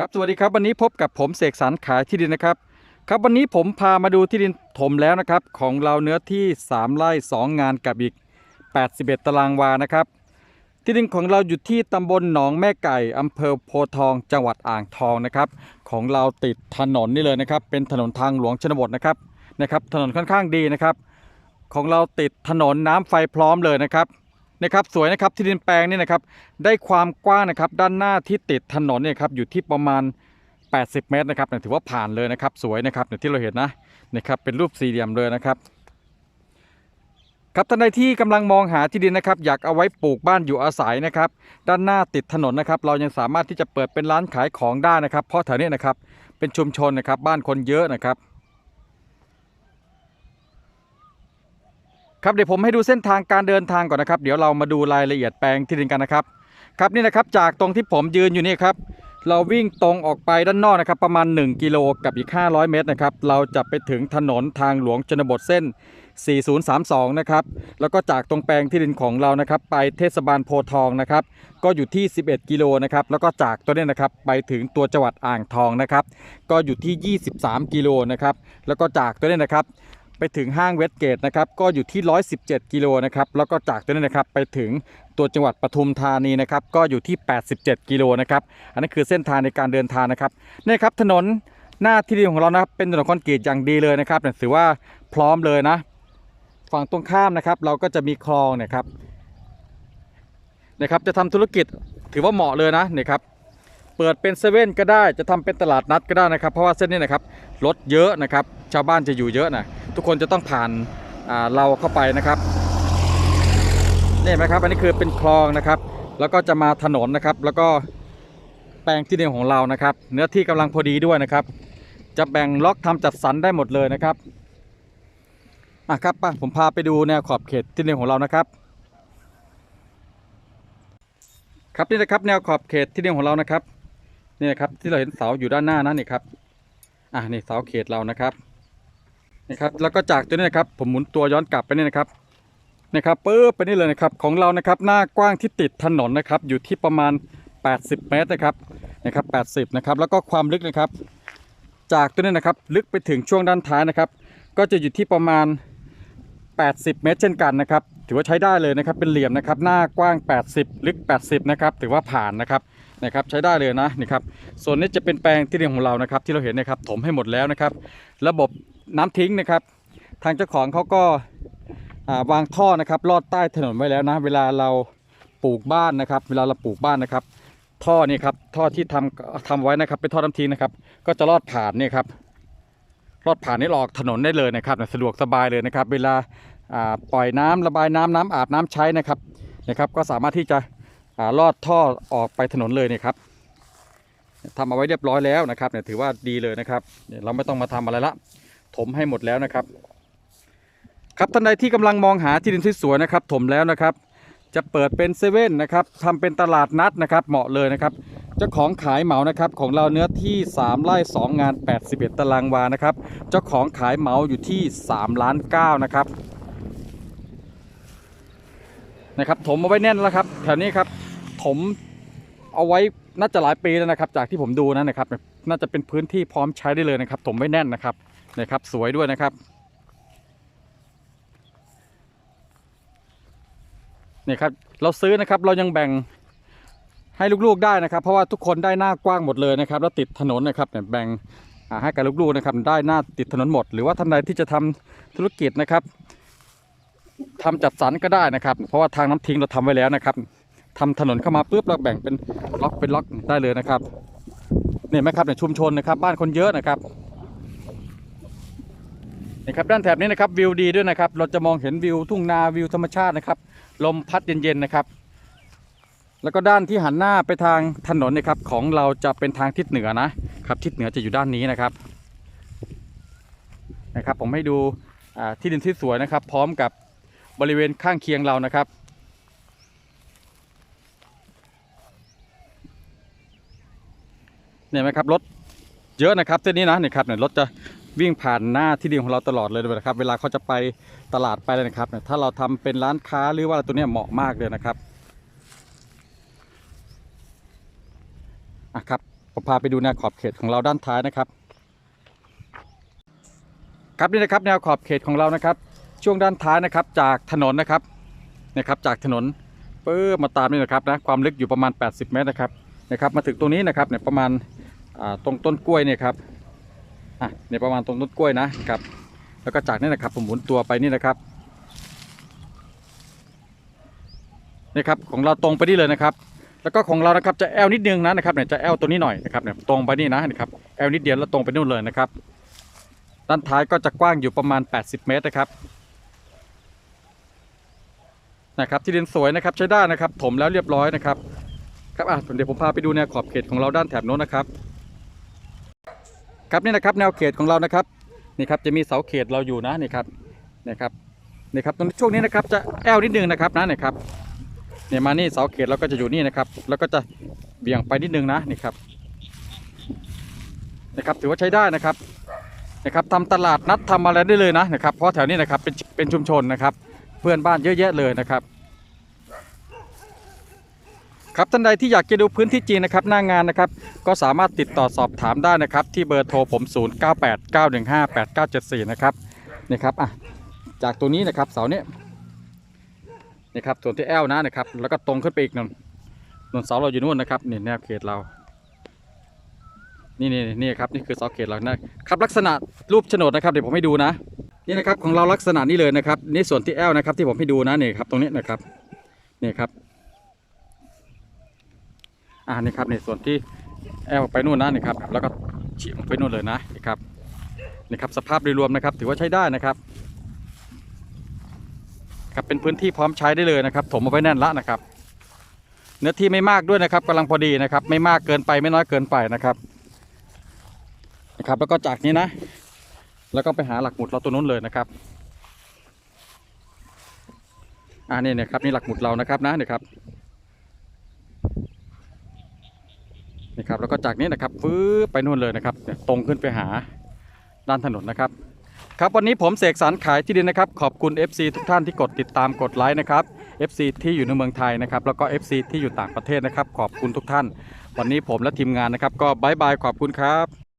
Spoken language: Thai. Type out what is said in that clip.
ครับสวัสดีครับวันนี้พบกับผมเสกสรรขายที่ดินนะครับครับวันนี้ผมพามาดูที่ดินถมแล้วนะครับ ของเราเนื้อที่ 3ไร่2 งานกับอีก 81 ตารางวานะครับ ที่ดินของเราอยู่ที่ตำบลหนองแม่ไก่อำเภอโพทองจังหวัดอ่างทองนะครับ ของเราติดถนนนี่เลยนะครับ เป็นถนนทางหลวงชนบทนะครับนะครับ ถนนค่อนข้างดีนะครับ ของเราติดถนนน้ำไฟพร้อมเลยนะครับ นะครับสวยนะครับที่ดินแปลงนี่นะครับได้ความกว้างนะครับด้านหน้าที่ติดถนนเนี่ยครับอยู่ที่ประมาณ 80 เมตรนะครับถือว่าผ่านเลยนะครับสวยนะครับเนี่ยที่เราเห็นนะนะครับเป็นรูปสี่เหลี่ยมเลยนะครับครับท่านใดที่กำลังมองหาที่ดินนะครับ อยากเอาไว้ปลูกบ้านอยู่อาศัยนะครับ ด้านหน้าติดถนนนะครับ เรายังสามารถที่จะเปิดเป็นร้านขายของได้นะครับ เพราะแถวนี้นะครับเป็นชุมชนนะครับบ้านคนเยอะนะครับ ครับเดี๋ยวผมให้ดูเส้นทางการเดินทางก่อนนะครับ เดี๋ยวเรามาดูรายละเอียดแปลงที่ดินกันนะครับ ครับนี่นะครับจากตรงที่ผมยืนอยู่นี่ครับเราวิ่งตรงออกไปด้านนอกนะครับ ประมาณ 1 กิโลกับอีก 500 เมตรนะครับ เราจะไปถึงถนนทางหลวงชนบทเส้น 4032 นะครับ แล้วก็จากตรงแปลงที่ดินของเรานะครับ ไปเทศบาลโพทองนะครับ ก็อยู่ที่ 11 กิโลนะครับ แล้วก็จากตัวนี้นะครับไปถึงตัวจังหวัดอ่างทองนะครับ ก็อยู่ที่ 23 กิโลนะครับ แล้วก็จากตัวนี้นะครับ ไปถึงห้างเวสเกตนะครับก็อยู่ที่ 117 กิโลนะครับแล้วก็จากตัวนี้นะครับไปถึงตัวจังหวัดปทุมธานีนะครับก็อยู่ที่ 87 กิโลนะครับอันนั้นคือเส้นทางในการเดินทางนะครับนี่ครับถนนหน้าที่ดินของเรานะครับเป็นถนนคอนกรีตอย่างดีเลยนะครับถือว่าพร้อมเลยนะ ฝั่งตรงข้ามนะครับ เราก็จะมีคลองเนะครับนะครับจะทำธุรกิจถือว่าเหมาะเลยนะเนี่ยครับ เปิดเป็นเซเว่นก็ได้จะทำเป็นตลาดนัดก็ได้นะครับ เพราะว่าเส้นนี้นะครับรถเยอะนะครับ ชาวบ้านจะอยู่เยอะนะทุกคนจะต้องผ่านาเราเข้าไปนะครับนี่ไหมครับอันนี้คือเป็นคลองนะครับ แล้วก็จะมาถนนนะครับ แล้วก็แปลงที่ดินของเรานะครับ เนื้อที่กำลังพอดีด้วยนะครับ จะแบ่งล็อกทำจัดสรรได้หมดเลยนะครับอะครับป่ะผมพาไปดูแนวขอบเขตที่ดินของเรานะครับครับนี่นะครับแนวขอบเขตที่ดินของเรานะครับ นี่นะครับที่เราเห็นเสาอยู่ด้านหน้านั่นนี่ครับอะนี่เสาเขตเรานะครับนะครับแล้วก็จากตัวนี้นะครับ ผมหมุนตัวย้อนกลับไปนี่นะครับนะครับปึ๊บไปนี่เลยนะครับของเรานะครับ หน้ากว้างที่ติดถนนนะครับ อยู่ที่ประมาณ 80 เมตรนะครับนะครับ80นะครับแล้วก็ความลึกนะครับ จากตัวนี้นะครับ ลึกไปถึงช่วงด้านท้ายนะครับ ก็จะอยู่ที่ประมาณ 80 เมตร เช่นกันนะครับ ถือว่าใช้ได้เลยนะครับ เป็นเหลี่ยมนะครับ หน้ากว้าง 80 ลึก 80 นะครับ ถือว่าผ่านนะครับ นะครับใช้ได้เลยนะนี่ครับส่วนนี้จะเป็นแปลงที่ดินของเรานะครับ ที่เราเห็นนะครับถมให้หมดแล้วนะครับ ระบบน้ำทิ้งนะครับ ทางเจ้าของเขาก็าวางท่อนะครับลอดใต้ถนนไว้แล้วนะ เวลาเราปลูกบ้านนะครับ เวลาเราปลูกบ้านนะครับ ท่อนี่ครับท่อที่ทำทำไว้นะครับ เป็นท่อน้ำทิ้งนะครับ ก็จะลอดผ่านเนี่ยครับลอดผ่านนี่ออกถนนได้เลยนะครับสะดวกสบายเลยนะครับ เวลาาปล่อยน้ำระบายน้ำน้ำอาบน้ำใช้นะครับนะครับ ก็สามารถที่จะ ลอดท่อออกไปถนนเลยเนี่ยครับทำเอาไว้เรียบร้อยแล้วนะครับเนี่ยถือว่าดีเลยนะครับเนี่ยเราไม่ต้องมาทำอะไรละ ถมให้หมดแล้วนะครับ ครับท่านใดที่กำลังมองหาที่ดินสวยๆนะครับ ถมแล้วนะครับ จะเปิดเป็นเซเว่นนะครับทำเป็นตลาดนัดนะครับ เหมาะเลยนะครับ เจ้าของขายเหมานะครับ ของเราเนื้อที่ 3ไร่2 งาน 81 ตารางวานะครับ เจ้าของขายเหมาอยู่ที่3ล้าน9นะครับนะครับ ถมเอาไว้แน่นแล้วครับแถวนี้ครับ ถมเอาไว้น่าจะหลายปีแล้วนะครับ จากที่ผมดูนะนะครับ น่าจะเป็นพื้นที่พร้อมใช้ได้เลยนะครับ ถมไว้แน่นนะครับนะครับ สวยด้วยนะครับนี่ครับเราซื้อนะครับเรายังแบ่งให้ลูกๆได้นะครับ เพราะว่าทุกคนได้หน้ากว้างหมดเลยนะครับ แล้วติดถนนนะครับเนี่ยแบ่งให้กับลูกๆนะครับได้หน้าติดถนนหมด หรือว่าท่านใดที่จะทำธุรกิจนะครับทำจัดสรรก็ได้นะครับ เพราะว่าทางน้ำทิ้งเราทำไว้แล้วนะครับ ทำถนนเข้ามาปุ๊บเราแบ่งเป็นล็อกเป็นล็อกได้เลยนะครับเนี่ยไหมครับเนี่ยชุมชนนะครับ บ้านคนเยอะนะครับนะครับด้านแถบนี้นะครับวิวดีด้วยนะครับ เราจะมองเห็นวิวทุ่งนาวิวธรรมชาตินะครับ ลมพัดเย็นๆนะครับ แล้วก็ด้านที่หันหน้าไปทางถนนนะครับ ของเราจะเป็นทางทิศเหนือนะครับ ทิศเหนือจะอยู่ด้านนี้นะครับนะครับ ผมให้ดูที่ดินที่สวยนะครับ พร้อมกับบริเวณข้างเคียงเรานะครับ เนี่ยไหมครับรถเยอะนะครับเส้นนี้นะเนี่ยครับเนี่ยรถจะวิ่งผ่านหน้าที่ดินของเราตลอดเลยนะครับ เวลาเขาจะไปตลาดไปเลยนะครับถ้าเราทำเป็นร้านค้าหรือว่าตัวเนี้ยเหมาะมากเลยนะครับอะครับผมพาไปดูแนวขอบเขตของเราด้านท้ายนะครับ ครับนี่นะครับแนวขอบเขตของเรานะครับ ช่วงด้านท้ายนะครับจากถนนนะครับนะครับจากถนนปื้อมาตามนี่นะครับนะความลึกอยู่ประมาณ 80 เมตรนะครับนะครับมาถึงตรงนี้นะครับเนี่ยประมาณ ตรงต้นกล้วยเนี่ยครับอะเนี่ยประมาณตรงต้นกล้วยนะครับ แล้วก็จากนี้นะครับผมหมุนตัวไปนี่นะครับนี่ครับของเราตรงไปนี่เลยนะครับ แล้วก็ของเรานะครับจะแอลนิดนึงนะนะครับเนี่ยจะแอลตัวนี้หน่อยนะครับเนี่ยตรงไปนี่นะนะครับแอลนิดเดียวแล้วตรงไปนู่นเลยนะครับ ด้านท้ายก็จะกว้างอยู่ประมาณ 80 เมตรนะครับนะครับที่ดินสวยนะครับใช้ได้นะครับ ถมแล้วเรียบร้อยนะครับครับอะเดี๋ยวผมพาไปดูแนวขอบเขตของเราด้านแถบโน้นนะครับ ครับนี่นะครับแนวเขตของเรานะครับนี่ครับจะมีเสาเขตเราอยู่นะนี่ครับนี่ครับนี่ครับตรงช่วงนี้นะครับจะแอลนิดนึงนะครับนะนี่ครับเนี่ยมานี่เสาเขตเราก็จะอยู่นี่นะครับ แล้วก็จะเบี่ยงไปนิดนึงนะนี่ครับนะครับถือว่าใช้ได้นะครับนะครับทำตลาดนัดทำอะไรได้เลยนะนะครับเพราะแถวนี้นะครับเป็นเป็นชุมชนนะครับ เพื่อนบ้านเยอะแยะเลยนะครับ ครับท่านใดที่อยากจะดูพื้นที่จริงนะครับหน้างานนะครับ ก็สามารถติดต่อสอบถามได้นะครับ ที่เบอร์โทรผม 0 9 8 9 1 5 8 9 7 4 นะครับนี่ครับอะจากตัวนี้นะครับเสาเนี้ยนี่ครับส่วนที่แอลนะนะครับ แล้วก็ตรงขึ้นไปอีกหนึ่งนนเสาเราอยู่นู่นนะครับนี่แนวเขตเรา นี่นี่นี่ครับนี่คือเสาเขตเรานะครับลักษณะรูปโฉนดนะครับเดี๋ยวผมให้ดูนะ นี่นะครับของเราลักษณะนี้เลยนะครับ นี่ส่วนที่แอลนะครับที่ผมให้ดูนะนี่ครับตรงนี้นะครับนี่ครับ อ่านี่ครับนี่ส่วนที่แอลไปนู่นนะนี่ครับแล้วก็ฉีกลงไปนู่นเลยนะนี่ครับนี่ครับสภาพโดยรวมนะครับ ถือว่าใช้ได้นะครับครับเป็นพื้นที่พร้อมใช้ได้เลยนะครับ ถมเอาไว้แน่นละนะครับ เนื้อที่ไม่มากด้วยนะครับกำลังพอดีนะครับ ไม่มากเกินไปไม่น้อยเกินไปนะครับนะครับ แล้วก็จากนี้นะ แล้วก็ไปหาหลักหมุดเราตัวนู้นเลยนะครับอ่านี่นะครับนี่หลักหมุดเรานะครับนะนี่ครับ นี่ครับแล้วก็จากนี้นะครับฟื้ไปนู่นเลยนะครับตรงขึ้นไปหาด้านถนนนะครับ ครับวันนี้ผมเสกสรรขายที่ดินนะครับ ขอบคุณ FC ทุกท่านที่กดติดตามกดไลค์นะครับ FC ที่อยู่ในเมืองไทยนะครับ แล้วก็ FC ที่อยู่ต่างประเทศนะครับ ขอบคุณทุกท่าน วันนี้ผมและทีมงานนะครับ ก็บายบายขอบคุณครับ